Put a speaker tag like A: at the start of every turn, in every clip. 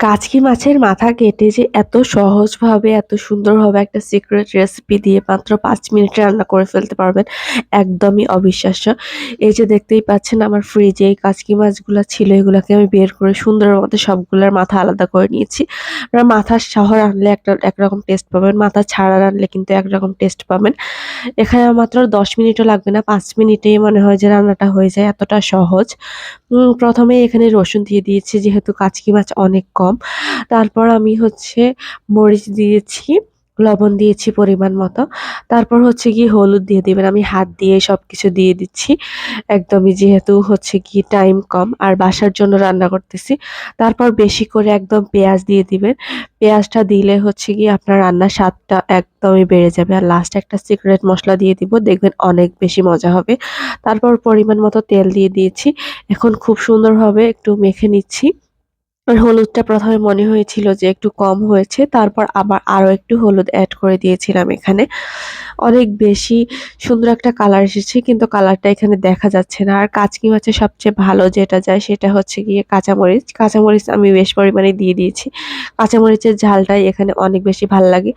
A: কাচকি মাছের মাথা কেটে যে এত সহজভাবে এত সুন্দরভাবে একটা সিক্রেট রেসিপি দিয়ে মাত্র পাঁচ মিনিটে রান্না করে ফেলতে পারবেন একদমই অবিশ্বাস্য। এই যে দেখতেই পাচ্ছেন আমার ফ্রিজে এই কাচকি মাছগুলো ছিল এগুলাকে আমি বের করে সুন্দর মতো সবগুলার মাথা আলাদা করে নিয়েছি। আপনারা মাথা সহ রানলে একটা একরকম টেস্ট পাবেন, মাথা ছাড়া রানলে কিন্তু একরকম টেস্ট পাবেন। এখানে মাত্র ১০ মিনিটও লাগবে না পাঁচ মিনিটেই মনে হয় যে রান্নাটা হয়ে যায় এতটা সহজ। ১ম এখানে রসুন দিয়ে দিয়েছি যেহেতু কাচকি মাছ অনেক কম। তারপর আমি হচ্ছে মরিচ দিয়েছি, লবণ দিয়েছি পরিমাণ মতো। তারপর হচ্ছে গিয়ে হলুদ দিয়ে দিবেন। আমি হাত দিয়ে সব কিছু দিয়ে দিচ্ছি। একদমই যেহেতু হচ্ছে গিয়ে টাইম কম আর বাসার জন্য রান্না করতেছি। তারপর বেশি করে একদম পেঁয়াজ দিয়ে দিবেন। পেঁয়াজটা দিলে হচ্ছে গিয়ে আপনার রান্নার স্বাদটা একদমই বেড়ে যাবে। আর লাস্টে একটা সিক্রেট মশলা দিয়ে দিব। দেখবেন অনেক বেশি মজা হবে। তারপর পরিমাণ মতো তেল দিয়ে দিয়েছি। এখন খুব সুন্দরভাবে একটু মেখে নিচ্ছি। আর হলুদটা প্রথমে মনে হয়েছিল যে একটু কম হয়েছে। তারপর আবার আরও একটু হলুদ অ্যাড করে দিয়েছিলাম এখানে। অনেক বেশি সুন্দর একটা কালার এসেছে, কিন্তু কালারটা এখানে দেখা যাচ্ছে না। আর কাচকি মাছের সবচেয়ে ভালো যেটা যায় সেটা হচ্ছে গিয়ে কাঁচামরিচ। কাঁচামরিচ আমি বেশ পরিমাণে দিয়ে দিয়েছি। কাঁচামরিচের ঝালটাই এখানে অনেক বেশি ভালো লাগে।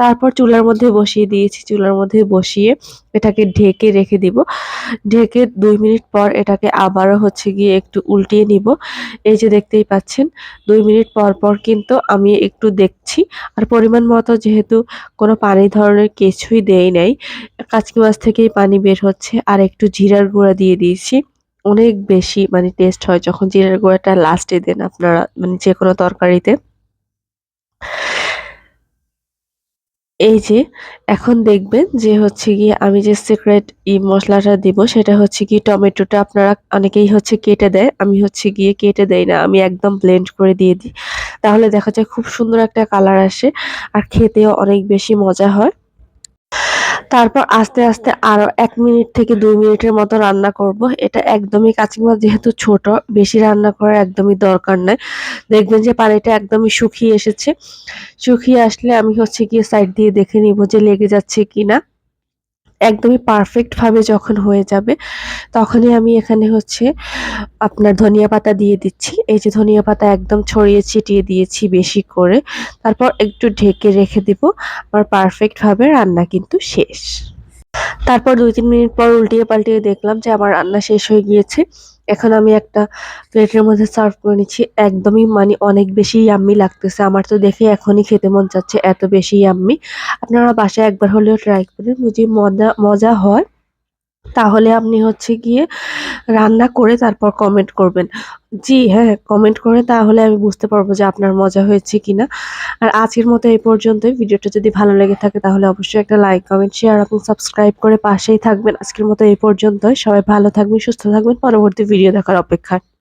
A: তারপর চুলার মধ্যে বসিয়ে দিয়েছি। চুলার মধ্যে বসিয়ে এটাকে ঢেকে রেখে দিব। ঢেকে দুই মিনিট পর এটাকে আবারও হচ্ছে গিয়ে একটু উল্টিয়ে নিব। এই যে দেখতেই পাচ্ছেন দুই মিনিট পর, পর কিন্তু আমি একটু দেখছি। আর পরিমাণ মতো যেহেতু কোনো পানি ধরনের কিছুই দেই নাই, কাচকি মাছ থেকেই পানি বের হচ্ছে আর একটু জিরার গুঁড়া দিয়ে দিয়েছি। অনেক বেশি মানে টেস্ট হয় যখন জিরার গুঁড়াটা লাস্টে দেন আপনারা মানে যেকোনো তরকারিতে। এই যে, এখন দেখবেন যে হচ্ছে গিয়ে আমি যে সিক্রেট ই মশলাটা দিব সেটা হচ্ছে কি টমেটোটা আপনারা অনেকেই হচ্ছে কেটে দেয়। আমি হচ্ছে গিয়ে কেটে দেই না। আমি একদম ব্লেন্ড করে দিয়ে দিই। তাহলে দেখা যায় খুব সুন্দর একটা কালার আসে। আর খেতেও অনেক বেশি মজা হয়। তারপর আস্তে, আস্তে আরও এক মিনিট থেকে দুই মিনিটের মতো রান্না করব। এটা একদমই কাঁচিমা মাছ যেহেতু ছোট, বেশি রান্না করার একদমই দরকার নাই। দেখবেন যে পানিটা একদমই শুকিয়ে এসেছে। শুকিয়ে আসলে আমি হচ্ছে গিয়ে সাইড দিয়ে দেখে নিব যে লেগে যাচ্ছে কিনা। একদমই পারফেক্টভাবে যখন হয়ে যাবে, তখনই আমি এখানে হচ্ছে আপনার ধনিয়া পাতা দিয়ে দিচ্ছি। এই যে ধনিয়া পাতা একদম ছড়িয়ে ছিটিয়ে দিয়েছি বেশি করে। তারপর একটু ঢেকে রেখে দিব। আমার পারফেক্টভাবে রান্না কিন্তু শেষ। তারপর ২-৩ মিনিট পর উল্টিয়ে পাল্টিয়ে দেখলাম যে আমার রান্না শেষ হয়ে গিয়েছে। এখন আমি একটা প্লেটের মধ্যে সার্ভ করে নিচ্ছি। একদমই মানে অনেক বেশি ইয়াম্মি লাগতেছে। আমার তো দেখে এখনই খেতে মন চাচ্ছে এত বেশি ইয়াম্মি। আপনারা বাসায় একবার হলেও ট্রাই করুন যদি মজা মজা হয় তাহলে আপনি হচ্ছে গিয়ে রান্না করে তারপর কমেন্ট করবেন। জি হ্যাঁ, কমেন্ট করে তাহলে আমি বুঝতে পারব যে আপনার মজা হয়েছে কিনা। আর আজকের মতো এই পর্যন্তই। ভিডিওটা যদি ভালো লেগে থাকে তাহলে অবশ্যই একটা লাইক, কমেন্ট, শেয়ার এবং সাবস্ক্রাইব করে পাশেই থাকবেন। আজকের মতো এই পর্যন্তই। সবাই ভালো থাকবেন, সুস্থ থাকবেন। পরবর্তী ভিডিও দেখার অপেক্ষায়।